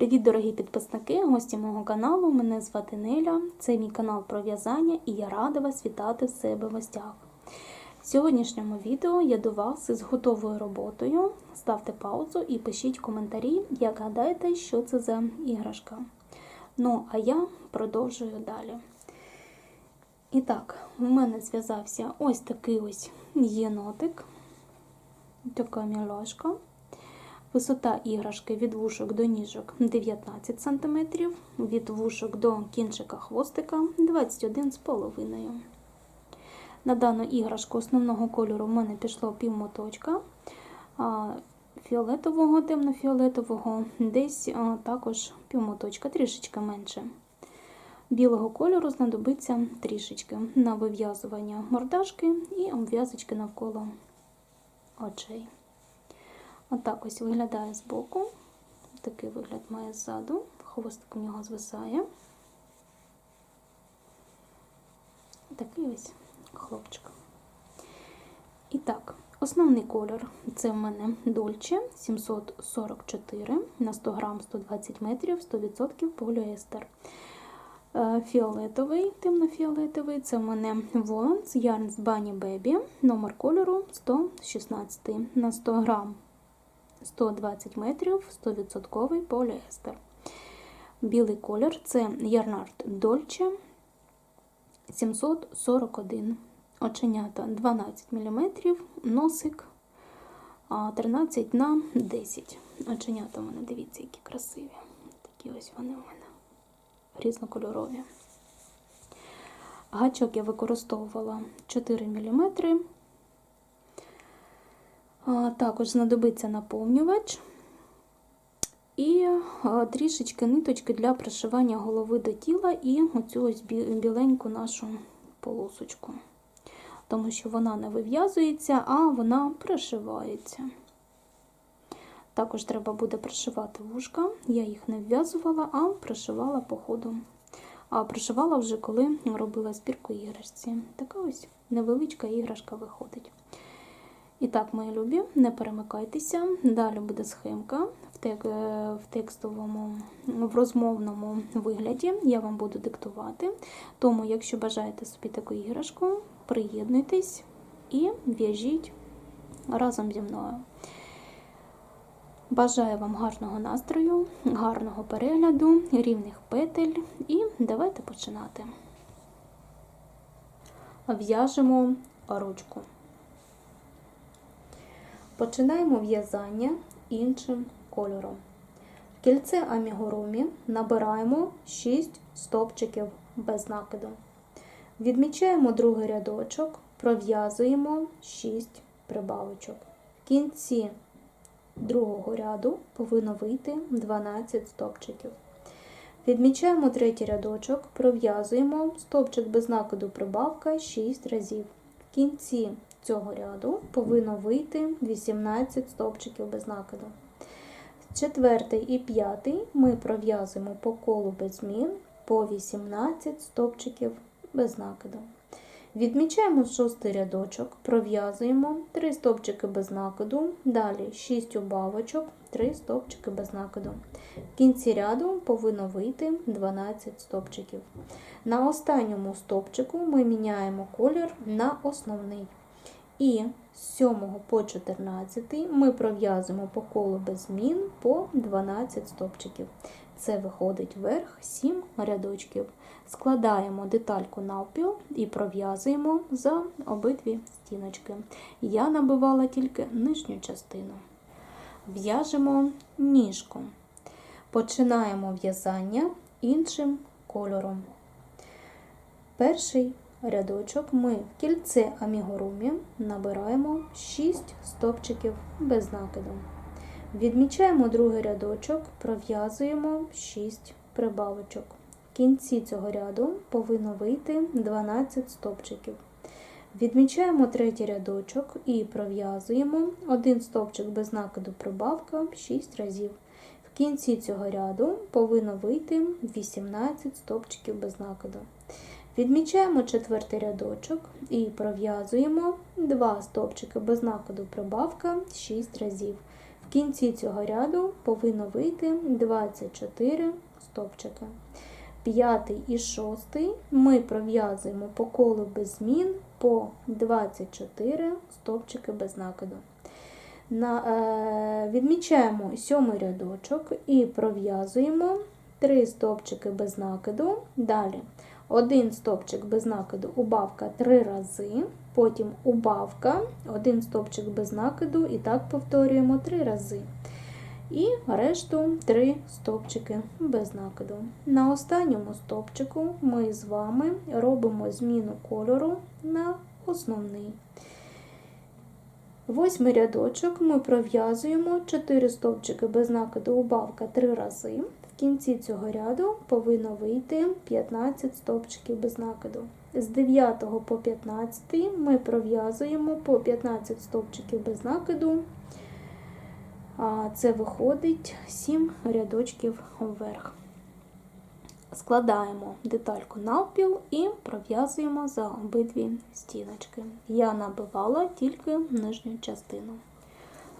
Привіт, дорогі підписники, гості мого каналу. Мене звати Неля. Це мій канал про в'язання і я рада вас вітати в себе в гостях. В сьогоднішньому відео я до вас із готовою роботою. Ставте паузу і пишіть коментарі, як гадаєте, що це за іграшка. Ну, а я продовжую далі. І так, у мене зв'язався ось такий ось єнотик, така мілашка. Висота іграшки від вушок до ніжок 19 см, від вушок до кінчика хвостика 21,5 На дану іграшку основного кольору в мене пішло півмоточка, фіолетового, темно-фіолетового, десь також півмоточка, трішечки менше. Білого кольору знадобиться трішечки на вив'язування мордашки і обв'язочки навколо очей. Отак ось виглядає збоку. Такий вигляд має ззаду, хвостик у нього звисає. Такий ось хлопчик. І так, основний кольор це в мене Дольче 744 на 100 грам 120 метрів, 100% поліестер. Фіолетовий, темно-фіолетовий це в мене Воланс Yarns Bunny Baby, номер кольору 116 на 100 грам 120 метрів, 100% поліестер. Білий колір це Ярнард Дольче 741. Оченята 12 мм, носик 13 на 10. Оченята у мене, дивіться, які красиві. Такі ось вони у мене різнокольорові. Гачок я використовувала 4 мм. Також знадобиться наповнювач і трішечки ниточки для пришивання голови до тіла і оцю ось біленьку нашу полосочку. Тому що вона не вив'язується, а вона пришивається. Також треба буде пришивати вушка. Я їх не вв'язувала, а пришивала по ходу. А пришивала вже, коли робила збірку іграшці. Така ось невеличка іграшка виходить. І так, мої любі, не перемикайтеся. Далі буде схемка в, тек, в текстовому, в розмовному вигляді. Я вам буду диктувати. Тому, якщо бажаєте собі таку іграшку, приєднуйтесь і в'яжіть разом зі мною. Бажаю вам гарного настрою, гарного перегляду, рівних петель і давайте починати. В'яжемо ручку. Починаємо в'язання іншим кольором. В кільце амігурумі набираємо 6 стовпчиків без накиду. Відмічаємо другий рядочок, пров'язуємо 6 прибавочок. В кінці другого ряду повинно вийти 12 стовпчиків. Відмічаємо третій рядочок, пров'язуємо стовпчик без накиду прибавка 6 разів. В кінці цього ряду повинно вийти 18 стовпчиків без накиду. Четвертий і п'ятий ми пров'язуємо по колу без змін по 18 стовпчиків без накиду. Відмічаємо шостий рядочок, пров'язуємо 3 стовпчики без накиду, далі 6 убавочок, 3 стовпчики без накиду. В кінці ряду повинно вийти 12 стовпчиків. На останньому стовпчику ми міняємо колір на основний. І з 7 по 14 ми пров'язуємо по колу без змін по 12 стовпчиків. Це виходить вверх 7 рядочків. Складаємо детальку навпіл і пров'язуємо за обидві стіночки. Я набивала тільки нижню частину. В'яжемо ніжку. Починаємо в'язання іншим кольором. Перший рядочок ми в кільце амігурумі набираємо 6 стовпчиків без накиду. Відмічаємо другий рядочок, пров'язуємо 6 прибавочок. В кінці цього ряду повинно вийти 12 стовпчиків. Відмічаємо третій рядочок і пров'язуємо один стовпчик без накиду прибавка 6 разів. В кінці цього ряду повинно вийти 18 стовпчиків без накиду. Відмічаємо четвертий рядочок і пров'язуємо 2 стовпчики без накиду прибавка 6 разів. В кінці цього ряду повинно вийти 24 стовпчики. П'ятий і шостий ми пров'язуємо по колу без змін по 24 стовпчики без накиду. На, е, відмічаємо сьомий рядочок і пров'язуємо 3 стовпчики без накиду. Далі один стовпчик без накиду, убавка 3 рази, потім убавка, один стовпчик без накиду, і так повторюємо 3 рази. І решту 3 стовпчики без накиду. На останньому стовпчику ми з вами робимо зміну кольору на основний. Восьмий рядочок ми пров'язуємо 4 стовпчики без накиду убавка 3 рази. Кінці цього ряду повинно вийти 15 стовпчиків без накиду. З 9 по 15 ми пров'язуємо по 15 стовпчиків без накиду. А Це виходить 7 рядочків вверх. Складаємо детальку навпіл і пров'язуємо за обидві стіночки. Я набивала тільки нижню частину.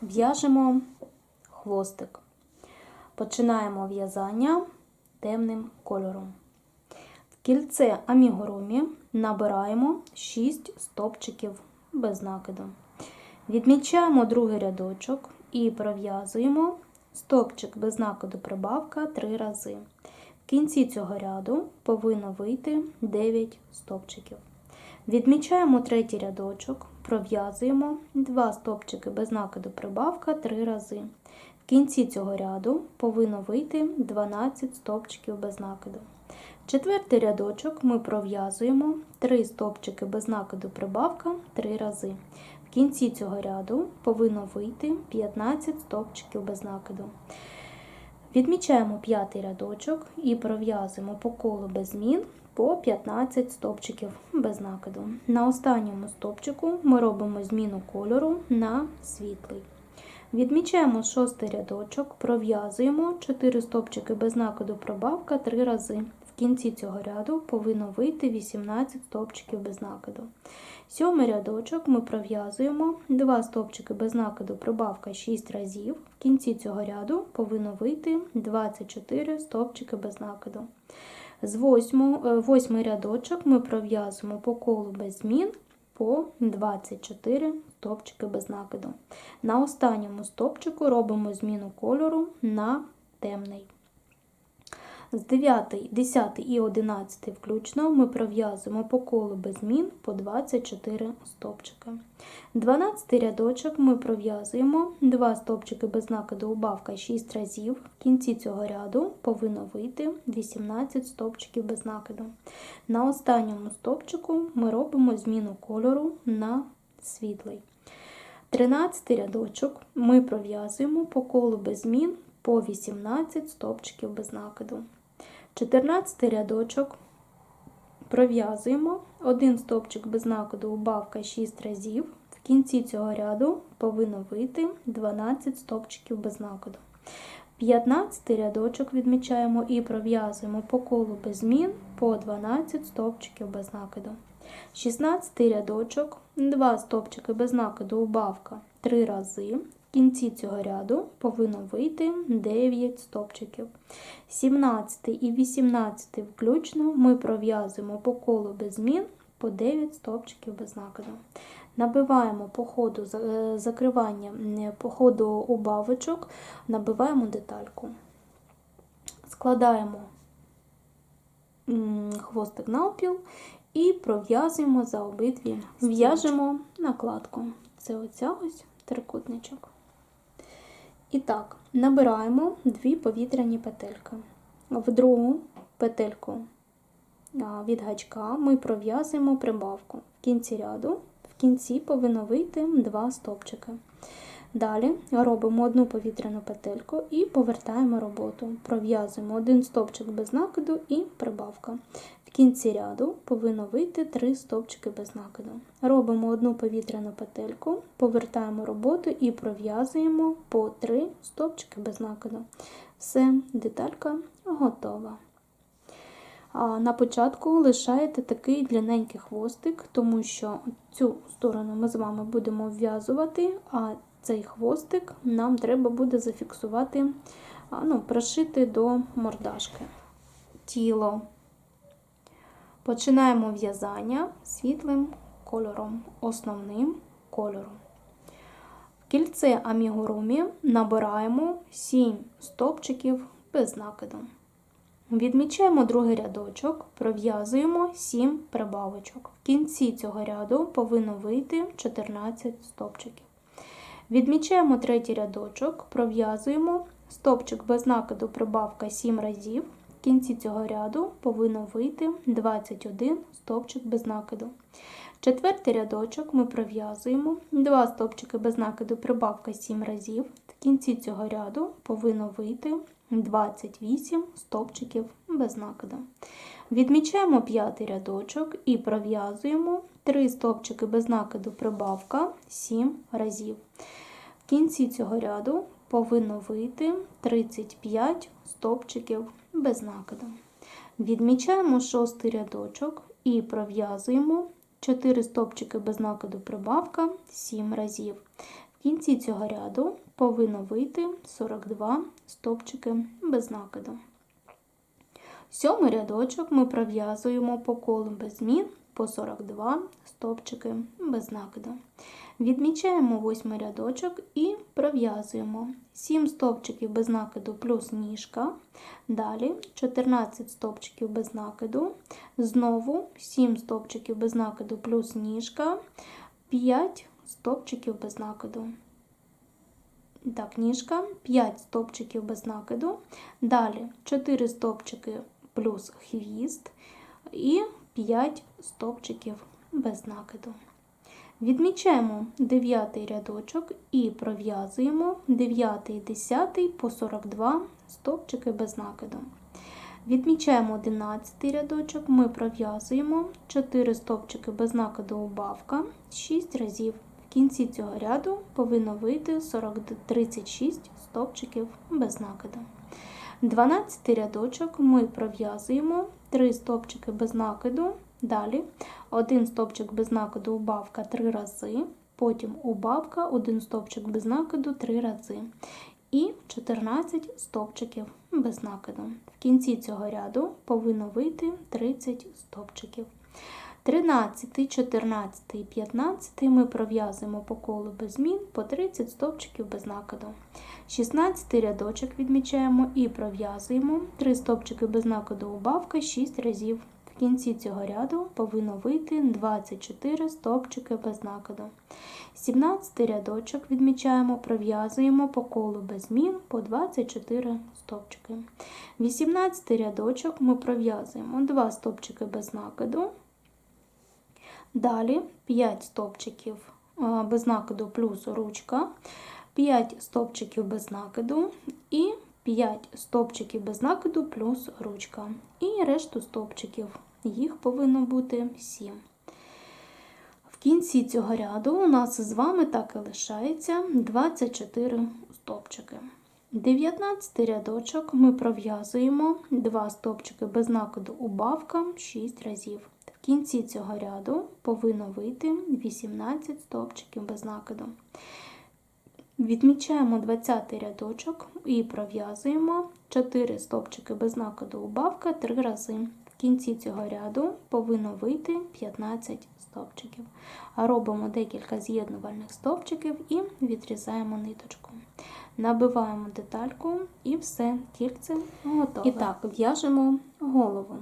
В'яжемо хвостик. Починаємо в'язання темним кольором. В кільце амігурумі набираємо 6 стопчиків без накиду. Відмічаємо другий рядочок і пров'язуємо стопчик без накиду прибавка 3 рази. В кінці цього ряду повинно вийти 9 стопчиків. Відмічаємо третій рядочок, пров'язуємо 2 стопчики без накиду прибавка 3 рази. Кінці цього ряду повинно вийти 12 стопчиків без накиду. Четвертий рядочок ми пров'язуємо 3 стопчики без накиду прибавка 3 рази. В кінці цього ряду повинно вийти 15 стопчиків без накиду. Відмічаємо п'ятий рядочок і пров'язуємо по колу без змін по 15 стопчиків без накиду. На останньому стопчику ми робимо зміну кольору на світлий. Відмічаємо шостий рядочок, пров'язуємо 4 стопчики без накиду пробавка 3 рази. В кінці цього ряду повинно вийти 18 стопчиків без накиду. Сьомий рядочок ми пров'язуємо 2 стовпчики без накиду прибавка 6 разів. В кінці цього ряду повинно вийти 24 стовпчики без накиду. З 8, 8 рядочок ми пров'язуємо по колу без змін по 24 стовпчики без накиду. На останньому стовпчику робимо зміну кольору на темний. З 9, 10 і 11 включно ми пров'язуємо по колу без змін по 24 стовпчики. 12 рядочок ми пров'язуємо 2 стовпчики без накиду убавка 6 разів. В кінці цього ряду повинно вийти 18 стовпчиків без накиду. На останньому стовпчику ми робимо зміну кольору на світлий. 13 рядочок ми пров'язуємо по колу без змін по 18 стовпчиків без накиду. 14 рядочок пров'язуємо один стовпчик без накиду убавка 6 разів. В кінці цього ряду повинно вийти 12 стовпчиків без накиду. 15 рядочок відмічаємо і пров'язуємо по колу без змін по 12 стовпчиків без накиду. 16 рядочок, 2 стовпчики без накиду убавка 3 рази. В кінці цього ряду повинно вийти 9 стовпчиків. 17 і 18 включно ми пров'язуємо по колу без змін по 9 стовпчиків без накиду. Набиваємо по ходу е, закривання по ходу убавочок, набиваємо детальку. Складаємо хвостик навпіл і пров'язуємо за обидві. В'яжемо накладку. Це оця ось трикутничок. І так, набираємо дві повітряні петельки. В другу петельку від гачка ми пров'язуємо прибавку. В кінці ряду, в кінці повинно вийти два стопчики. Далі робимо одну повітряну петельку і повертаємо роботу. Пров'язуємо один стовпчик без накиду і прибавка. В кінці ряду повинно вийти 3 стовпчики без накиду. Робимо одну повітряну петельку, повертаємо роботу і пров'язуємо по 3 стовпчики без накиду. Все, деталька готова. А на початку лишаєте такий длинненький хвостик, тому що цю сторону ми з вами будемо вв'язувати, а цей хвостик нам треба буде зафіксувати, ну, пришити до мордашки. Тіло. Починаємо в'язання світлим кольором, основним кольором. В кільце амігурумі набираємо 7 стовпчиків без накиду. Відмічаємо другий рядочок, пров'язуємо 7 прибавочок. В кінці цього ряду повинно вийти 14 стовпчиків. Відмічаємо третій рядочок, пров'язуємо стовпчик без накиду прибавка 7 разів. В кінці цього ряду повинно вийти 21 стовпчик без накиду. Четвертий рядочок ми пров'язуємо 2 стовпчики без накиду прибавка 7 разів. В кінці цього ряду повинно вийти 28 стовпчиків без накиду. Відмічаємо п'ятий рядочок і пров'язуємо 3 стовпчики без накиду прибавка 7 разів. В кінці цього ряду повинно вийти 35 стовпчиків без накиду. Відмічаємо шостий рядочок і пров'язуємо 4 стовпчики без накиду прибавка 7 разів. В кінці цього ряду повинно вийти 42 стовпчики без накиду. Сьомий рядочок ми пров'язуємо по колу без змін по 42 стовпчики без накиду. Відмічаємо восьмий рядочок і пров'язуємо 7 стовпчиків без накиду плюс ніжка. Далі 14 стовпчиків без накиду. Знову 7 стовпчиків без накиду плюс ніжка, 5 стовпчиків без накиду. Так, ніжка, 5 стовпчиків без накиду. Далі 4 стовпчики плюс хвіст і 5 стовпчиків без накиду. Відмічаємо 9 рядочок і пров'язуємо 9 і 10 по 42 стовпчики без накиду. Відмічаємо 11 рядочок, ми пров'язуємо 4 стовпчики без накиду убавка 6 разів. В кінці цього ряду повинно вийти 40, 36 стовпчиків без накиду. 12 рядочок ми пров'язуємо 3 стовпчики без накиду, далі 1 стовпчик без накиду убавка 3 рази, потім убавка 1 стовпчик без накиду 3 рази. І 14 стовпчиків без накиду. В кінці цього ряду повинно вийти 30 стовпчиків. 13, 14 і 15 ми пров'язуємо по колу без змін по 30 стовпчиків без накиду. 16 рядочок відмічаємо і пров'язуємо 3 стовпчики без накиду убавка 6 разів. В кінці цього ряду повинно вийти 24 стовпчики без накиду. 17 рядочок відмічаємо, пров'язуємо по колу без змін по 24 стовпчики. 18 рядочок ми пров'язуємо 2 стовпчики без накиду. Далі 5 стовпчиків без накиду плюс ручка, 5 стовпчиків без накиду і 5 стовпчиків без накиду плюс ручка. І решту стовпчиків. Їх повинно бути 7. В кінці цього ряду у нас з вами так і лишається 24 стовпчики. 19 рядочок ми пров'язуємо 2 стовпчики без накиду убавка 6 разів. Кінці цього ряду повинно вийти 18 стовпчиків без накиду. Відмічаємо 20 рядочок і пров'язуємо 4 стовпчики без накиду убавка 3 рази. В кінці цього ряду повинно вийти 15 стовпчиків. Робимо декілька з'єднувальних стовпчиків і відрізаємо ниточку. Набиваємо детальку і все, кільце готове. І так, в'яжемо голову.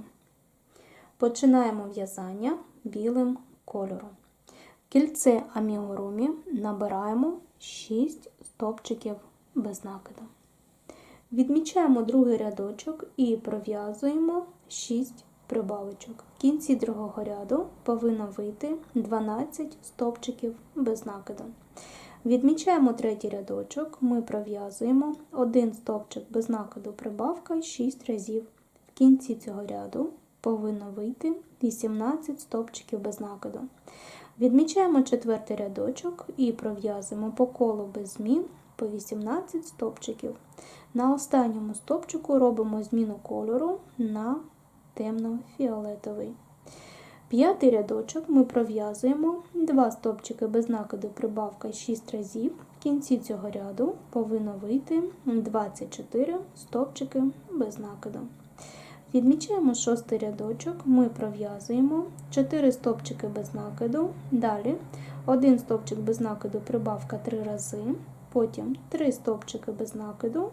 Починаємо в'язання білим кольором. Кільце амігурумі набираємо 6 стовпчиків без накиду. Відмічаємо другий рядочок і пров'язуємо 6 прибавочок. В кінці другого ряду повинно вийти 12 стовпчиків без накиду. Відмічаємо третій рядочок, ми пров'язуємо 1 стовпчик без накиду прибавка 6 разів. В кінці цього ряду повинно вийти 18 стовпчиків без накиду. Відмічаємо четвертий рядочок і пров'язуємо по колу без змін по 18 стовпчиків. На останньому стовпчику робимо зміну кольору на темно-фіолетовий. П'ятий рядочок ми пров'язуємо 2 стовпчики без накиду прибавка 6 разів. В кінці цього ряду повинно вийти 24 стовпчики без накиду. Відмічаємо шостий рядочок, ми пров'язуємо 4 стовпчики без накиду, далі 1 стовпчик без накиду, прибавка 3 рази, потім 3 стовпчики без накиду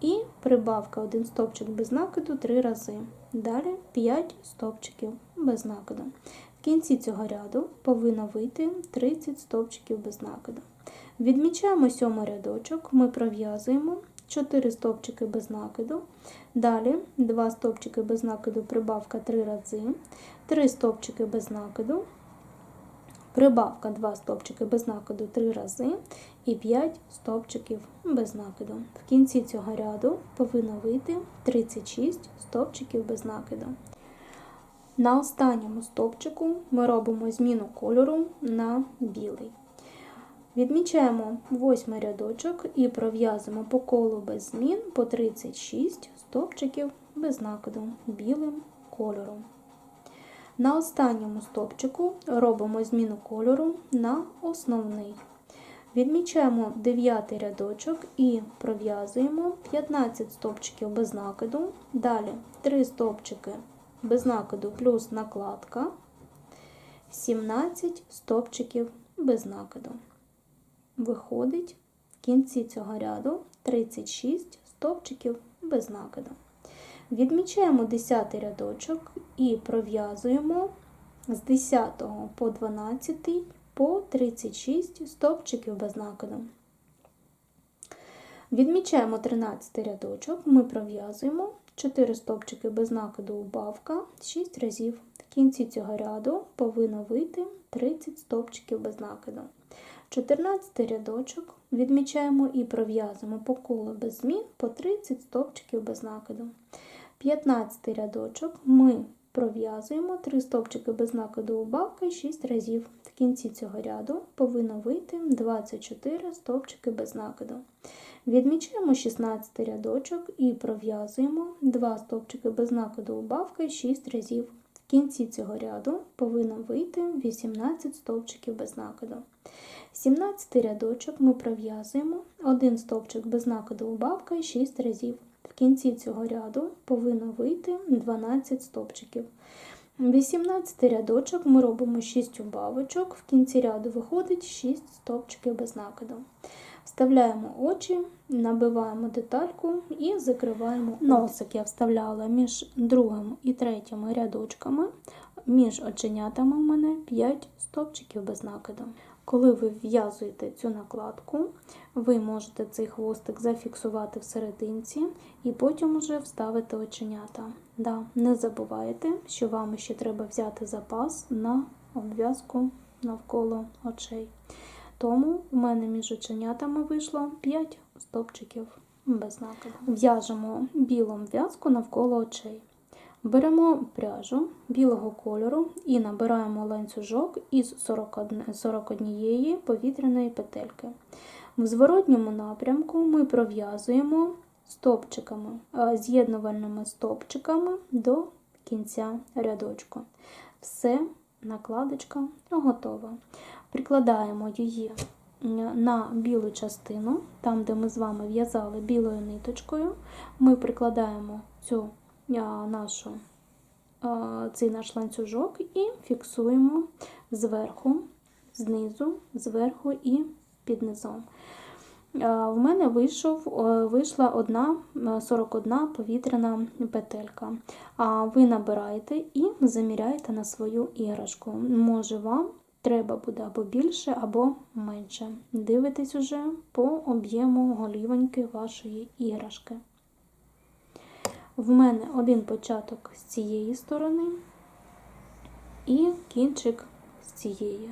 і прибавка 1 стовпчик без накиду 3 рази. Далі 5 стовпчиків без накиду. В кінці цього ряду повинно вийти 30 стовпчиків без накиду. Відмічаємо сьомий рядочок, ми пров'язуємо 4 стовпчики без накиду. Далі 2 стовпчики без накиду, прибавка 3 рази, 3 стовпчики без накиду, прибавка 2 стовпчики без накиду 3 рази і 5 стовпчиків без накиду. В кінці цього ряду повинно вийти 36 стовпчиків без накиду. На останньому стовпчику ми робимо зміну кольору на білий. Відмічаємо восьмий рядочок і пров'язуємо по колу без змін по 36 стовпчиків без накиду білим кольором. На останньому стовпчику робимо зміну кольору на основний. Відмічаємо 9 рядочок і пров'язуємо 15 стовпчиків без накиду, далі 3 стовпчики без накиду плюс накладка, 17 стовпчиків без накиду. Виходить в кінці цього ряду 36 стовпчиків без накиду. Відмічаємо 10 рядочок і пров'язуємо з 10 по 12 по 36 стовпчиків без накиду. Відмічаємо 13 рядочок, ми пров'язуємо 4 стовпчики без накиду убавка 6 разів. В кінці цього ряду повинно вийти 30 стовпчиків без накиду. 14 рядочок відмічаємо і пров'язуємо по колу без змін по 30 стовпчиків без накиду. 15 рядочок ми пров'язуємо 3 стовпчики без накиду убавка 6 разів. В кінці цього ряду повинно вийти 24 стовпчики без накиду. Відмічаємо 16 рядочок і пров'язуємо 2 стовпчики без накиду убавка 6 разів. В кінці цього ряду повинно вийти 18 стовпчиків без накиду. 17 рядочок ми пров'язуємо 1 стовпчик без накиду убавка 6 разів. В кінці цього ряду повинно вийти 12 стовпчиків. 18 рядочок ми робимо 6 убавочок, в кінці ряду виходить 6 стовпчиків без накиду. Вставляємо очі, набиваємо детальку і закриваємо носик. Я вставляла між другим і третім рядочками, між оченятами в мене 5 стовпчиків без накиду. Коли ви в'язуєте цю накладку, ви можете цей хвостик зафіксувати всерединці і потім уже вставити оченята. Да, Не забувайте, що вам ще треба взяти запас на обв'язку навколо очей. Тому в мене між оченятами вийшло 5 стопчиків без накиду. В'яжемо білу в'язку навколо очей. Беремо пряжу білого кольору і набираємо ланцюжок із 41, 41 повітряної петельки. В зворотньому напрямку ми пров'язуємо стопчиками, з'єднувальними стопчиками до кінця рядочку. Все, накладочка готова. Прикладаємо її на білу частину, там, де ми з вами в'язали білою ниточкою, ми прикладаємо цю нашу, цей наш ланцюжок і фіксуємо зверху, знизу, зверху і під низом. В мене вийшов, вийшла одна 41 повітряна петелька. А ви набираєте і заміряєте на свою іграшку. Може вам треба буде або більше, або менше. Дивитесь уже по об'єму голівоньки вашої іграшки. В мене один початок з цієї сторони і кінчик з цієї.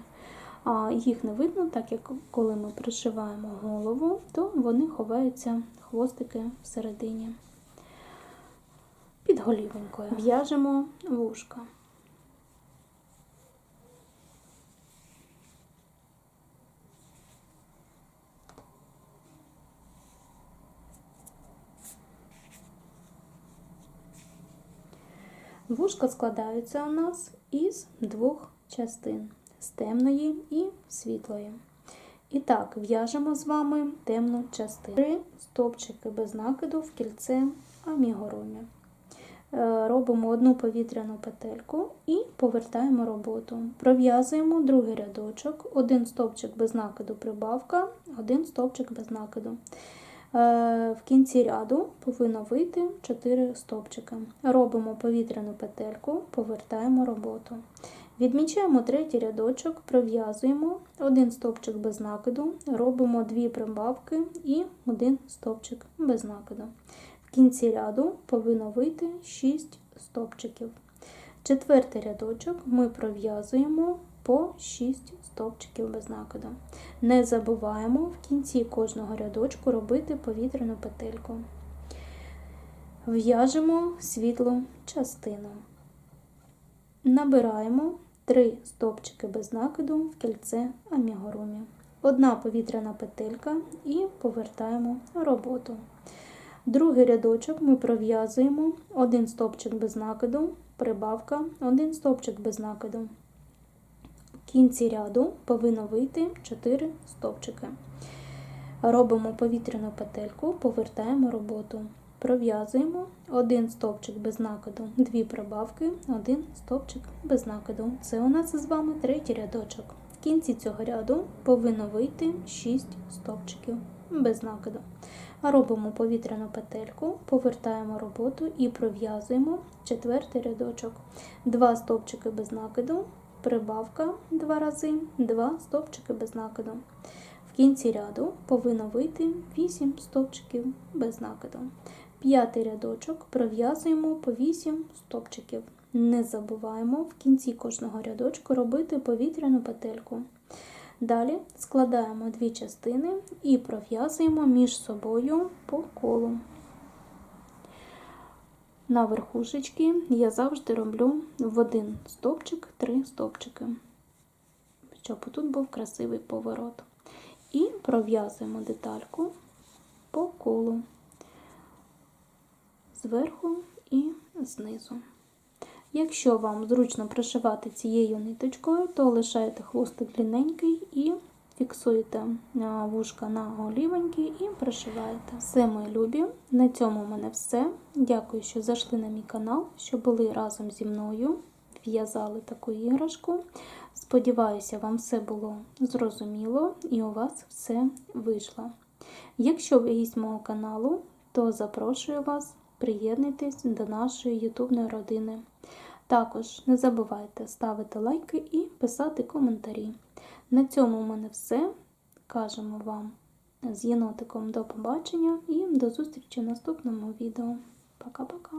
Їх не видно, так як коли ми пришиваємо голову, то вони ховаються хвостики всередині. Під голівенькою. В'яжемо вушка. Вушка складаються у нас із двох частин з темної і світлої. І так, в'яжемо з вами темну частину. Три стовпчики без накиду в кільце амігурумі. Е, Робимо одну повітряну петельку і повертаємо роботу. Пров'язуємо другий рядочок, один стовпчик без накиду прибавка, один стовпчик без накиду. Е, В кінці ряду повинно вийти 4 стовпчики. Робимо повітряну петельку, повертаємо роботу. Відмічаємо третій рядочок, пров'язуємо один стовпчик без накиду, робимо дві прибавки і один стовпчик без накиду. В кінці ряду повинно вийти 6 стовпчиків. Четвертий рядочок ми пров'язуємо по 6 стовпчиків без накиду. Не забуваємо в кінці кожного рядочку робити повітряну петельку. В'яжемо світлу частину. Набираємо 3 стовпчики без накиду в кільце амігурумі. Одна повітряна петелька і повертаємо роботу. Другий рядочок ми пров'язуємо один стовпчик без накиду, прибавка, один стовпчик без накиду. Кінці ряду повинно вийти 4 стовпчики. Робимо повітряну петельку, повертаємо роботу. Пров'язуємо один стовпчик без накиду, дві прибавки, один стовпчик без накиду. Це у нас з вами третій рядочок. В кінці цього ряду повинно вийти 6 стовпчиків без накиду. Робимо повітряну петельку, повертаємо роботу і пров'язуємо четвертий рядочок. Два стовпчики без накиду, прибавка два рази, два стовпчики без накиду. В кінці ряду повинно вийти 8 стовпчиків без накиду. П'ятий рядочок пров'язуємо по 8 стовпчиків. Не забуваємо в кінці кожного рядочку робити повітряну петельку. Далі складаємо дві частини і пров'язуємо між собою по колу. На верхушечки я завжди роблю в один стовпчик три стовпчики, щоб тут був красивий поворот. І пров'язуємо детальку по колу зверху і знизу. Якщо вам зручно пришивати цією ниточкою, то лишаєте хвостик длинненький і фіксуєте вушка на голівенькі і пришиваєте. Все, мої любі, на цьому в мене все. Дякую, що зайшли на мій канал, що були разом зі мною, в'язали таку іграшку. Сподіваюся, вам все було зрозуміло і у вас все вийшло. Якщо ви гість мого каналу, то запрошую вас приєднуйтесь до нашої ютубної родини. Також не забувайте ставити лайки і писати коментарі. На цьому в мене все. Кажемо вам з єнотиком до побачення і до зустрічі в наступному відео. Пока-пока!